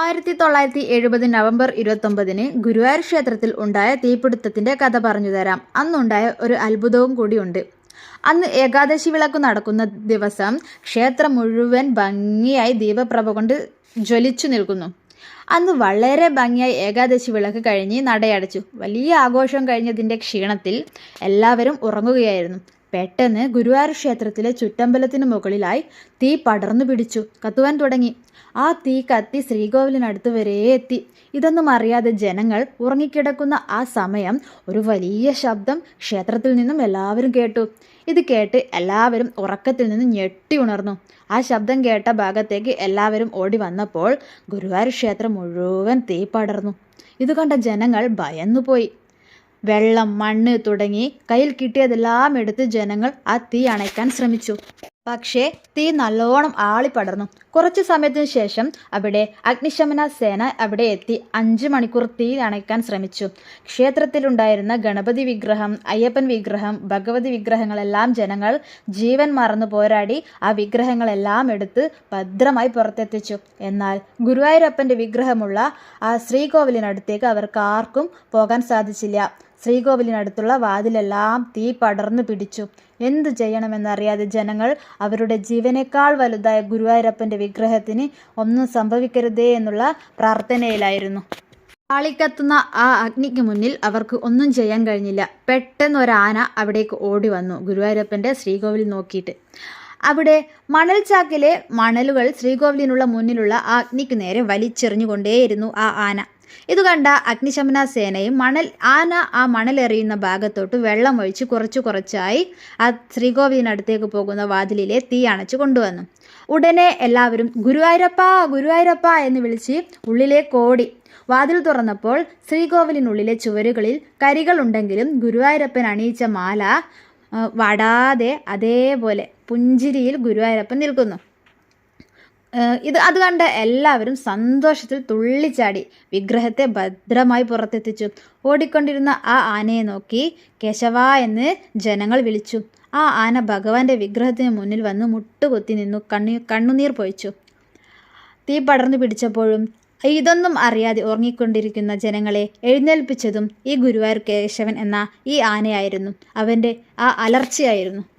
ആയിരത്തി തൊള്ളായിരത്തി എഴുപത് നവംബർ ഇരുപത്തൊമ്പതിന് ഗുരുവായൂർ ക്ഷേത്രത്തിൽ ഉണ്ടായ തീപിടുത്തത്തിന്റെ കഥ പറഞ്ഞു തരാം. അന്നുണ്ടായ ഒരു അത്ഭുതവും കൂടിയുണ്ട്. അന്ന് ഏകാദശി വിളക്ക് നടക്കുന്ന ദിവസം ക്ഷേത്രം മുഴുവൻ ഭംഗിയായി ദീപപ്രഭ കൊണ്ട് ജ്വലിച്ചു നിൽക്കുന്നു. അന്ന് വളരെ ഭംഗിയായി ഏകാദശി വിളക്ക് കഴിഞ്ഞ് നടയടച്ചു. വലിയ ആഘോഷം കഴിഞ്ഞതിന്റെ ക്ഷീണത്തിൽ എല്ലാവരും ഉറങ്ങുകയായിരുന്നു. പെട്ടെന്ന് ഗുരുവായൂർ ക്ഷേത്രത്തിലെ ചുറ്റമ്പലത്തിന് മുകളിലായി തീ പടർന്നു പിടിച്ചു. കത്തുവാൻ തുടങ്ങി. ആ തീ കത്തി ശ്രീകോവിലിനടുത്ത് വരെ എത്തി. ഇതൊന്നും അറിയാതെ ജനങ്ങൾ ഉറങ്ങിക്കിടക്കുന്ന ആ സമയം ഒരു വലിയ ശബ്ദം ക്ഷേത്രത്തിൽ നിന്നും എല്ലാവരും കേട്ടു. ഇത് കേട്ട് എല്ലാവരും ഉറക്കത്തിൽ നിന്ന് ഞെട്ടി ഉണർന്നു. ആ ശബ്ദം കേട്ട ഭാഗത്തേക്ക് എല്ലാവരും ഓടി വന്നപ്പോൾ ഗുരുവായൂർ ക്ഷേത്രം മുഴുവൻ തീ പടർന്നു. ഇത് കണ്ട ജനങ്ങൾ ഭയന്നുപോയി. വെള്ളം മണ്ണ് തുടങ്ങി കയ്യിൽ കിട്ടിയതെല്ലാം എടുത്ത് ജനങ്ങൾ ആ തീ അണയ്ക്കാൻ ശ്രമിച്ചു. പക്ഷേ തീ നല്ലോണം ആളിപ്പടർന്നു കുറച്ചു സമയത്തിന് ശേഷം അവിടെ അഗ്നിശമന സേന അവിടെ എത്തി അഞ്ച് മണിക്കൂർ തീ അണയ്ക്കാൻ ശ്രമിച്ചു. ക്ഷേത്രത്തിലുണ്ടായിരുന്ന ഗണപതി വിഗ്രഹം അയ്യപ്പൻ വിഗ്രഹം ഭഗവതി വിഗ്രഹങ്ങളെല്ലാം ജനങ്ങൾ ജീവൻ മറന്നു പോരാടി ആ വിഗ്രഹങ്ങളെല്ലാം എടുത്ത് ഭദ്രമായി പുറത്തെത്തിച്ചു. എന്നാൽ ഗുരുവായൂരപ്പന്റെ വിഗ്രഹമുള്ള ആ ശ്രീകോവിലിനടുത്തേക്ക് അവർക്ക് ആർക്കും പോകാൻ സാധിച്ചില്ല. ശ്രീകോവിലിനടുത്തുള്ള വാതിലെല്ലാം തീ പടർന്നു പിടിച്ചു. എന്തു ചെയ്യണമെന്നറിയാതെ ജനങ്ങൾ അവരുടെ ജീവനേക്കാൾ വലുതായ ഗുരുവായൂരപ്പന്റെ വിഗ്രഹത്തിന് ഒന്നും സംഭവിക്കരുതേ എന്നുള്ള പ്രാർത്ഥനയിലായിരുന്നു. ആളിക്കത്തുന്ന ആ അഗ്നിക്ക് മുന്നിൽ അവർക്ക് ഒന്നും ചെയ്യാൻ കഴിഞ്ഞില്ല. പെട്ടെന്ന് ഒരു ആന അവിടേക്ക് ഓടി വന്നു ഗുരുവായൂരപ്പന്റെ ശ്രീകോവിൽ നോക്കിയിട്ട്. അവിടെ മണൽ ചാക്കിലെ മണലുകൾ ശ്രീകോവിലിനുള്ള മുന്നിലുള്ള ആ അഗ്നിക്ക് നേരെ വലിച്ചെറിഞ്ഞുകൊണ്ടേയിരുന്നു ആ ആന. ഇത് കണ്ട അഗ്നിശമന സേനയും മണൽ ആന ആ മണലെറിയുന്ന ഭാഗത്തോട്ട് വെള്ളം ഒഴിച്ച് കുറച്ചു കുറച്ചായി ആ ശ്രീകോവിലിനടുത്തേക്ക് പോകുന്ന വാതിലിലെ തീ അണച്ചു കൊണ്ടുവന്നു. ഉടനെ എല്ലാവരും ഗുരുവായൂരപ്പ ഗുരുവായൂരപ്പ എന്ന് വിളിച്ച് ഉള്ളിലേക്ക് ഓടി. വാതിൽ തുറന്നപ്പോൾ ശ്രീകോവിലിനുള്ളിലെ ചുവരുകളിൽ കരികളുണ്ടെങ്കിലും ഗുരുവായൂരപ്പൻ അണിയിച്ച മാല വടാതെ അതേപോലെ പുഞ്ചിരിയിൽ ഗുരുവായൂരപ്പൻ നിൽക്കുന്നു. ഇത് അത് കണ്ട എല്ലാവരും സന്തോഷത്തിൽ തുള്ളിച്ചാടി വിഗ്രഹത്തെ ഭദ്രമായി പുറത്തെത്തിച്ചു. ഓടിക്കൊണ്ടിരുന്ന ആ ആനയെ നോക്കി കേശവ എന്ന് ജനങ്ങൾ വിളിച്ചു. ആ ആന ഭഗവാന്റെ വിഗ്രഹത്തിന് മുന്നിൽ വന്ന് മുട്ടുകുത്തി നിന്നു കണ്ണു കണ്ണുനീർ പൊഴിച്ചു. തീ പടർന്നു പിടിച്ചപ്പോഴും ഇതൊന്നും അറിയാതെ ഉറങ്ങിക്കൊണ്ടിരിക്കുന്ന ജനങ്ങളെ എഴുന്നേൽപ്പിച്ചതും ഈ ഗുരുവായൂർ കേശവൻ എന്ന ഈ ആനയായിരുന്നു. അവന്റെ ആ അലർച്ചയായിരുന്നു.